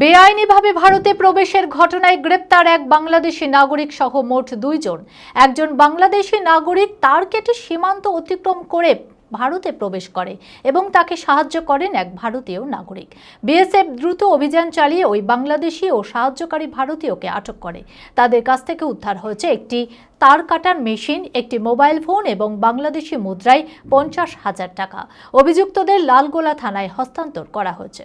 বেআইনিভাবে ভারতে প্রবেশের ঘটনায় গ্রেপ্তার এক বাংলাদেশি নাগরিক সহ মোট দুইজন। একজন বাংলাদেশি নাগরিক তার কেটে সীমান্ত অতিক্রম করে ভারতে প্রবেশ করে এবং তাকে সাহায্য করেন এক ভারতীয় নাগরিক। বিএসএফ দ্রুত অভিযান চালিয়ে ওই বাংলাদেশি ও সাহায্যকারী ভারতীয়কে আটক করে। তাদের কাছ থেকে উদ্ধার হয়েছে একটি তার কাটার মেশিন, একটি মোবাইল ফোন এবং বাংলাদেশি মুদ্রায় পঞ্চাশ হাজার টাকা। অভিযুক্তদের লালগোলা থানায় হস্তান্তর করা হয়েছে।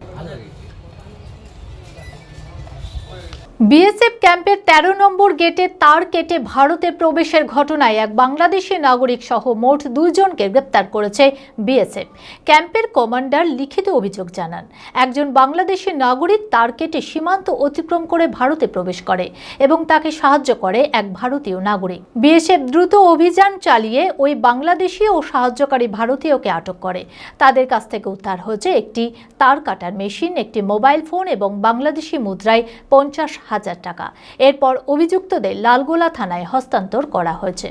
BSF ক্যাম্পের ১৩ নম্বর গেটে তার কেটে ভারতে প্রবেশের ঘটনায় এক বাংলাদেশি নাগরিক সহ মোট দুইজনকে গ্রেপ্তার করেছে বিএসএফ। ক্যাম্পের কমান্ডার লিখিত অভিযোগ জানান, একজন বাংলাদেশি নাগরিক তার কেটে সীমান্ত অতিক্রম করে ভারতে প্রবেশ করে এবং তাকে সাহায্য করে এক ভারতীয় নাগরিক। বিএসএফ দ্রুত অভিযান চালিয়ে ওই বাংলাদেশি ও সাহায্যকারী ভারতীয়কে আটক করে। তাদের কাছ থেকে উদ্ধার হয়েছে একটি তার কাটার মেশিন, একটি মোবাইল ফোন এবং বাংলাদেশি মুদ্রায় পঞ্চাশ হাজার টাকা। এরপর অভিযুক্তদের লালগোলা থানায় হস্তান্তর করা হয়েছে।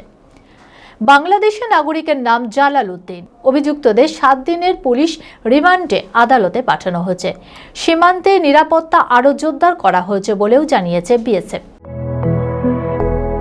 বাংলাদেশি নাগরিকের নাম জালাল উদ্দিন। অভিযুক্তদের সাত দিনের পুলিশ রিমান্ডে আদালতে পাঠানো হয়েছে। সীমান্তে নিরাপত্তা আরও জোরদার করা হয়েছে বলেও জানিয়েছে BSF.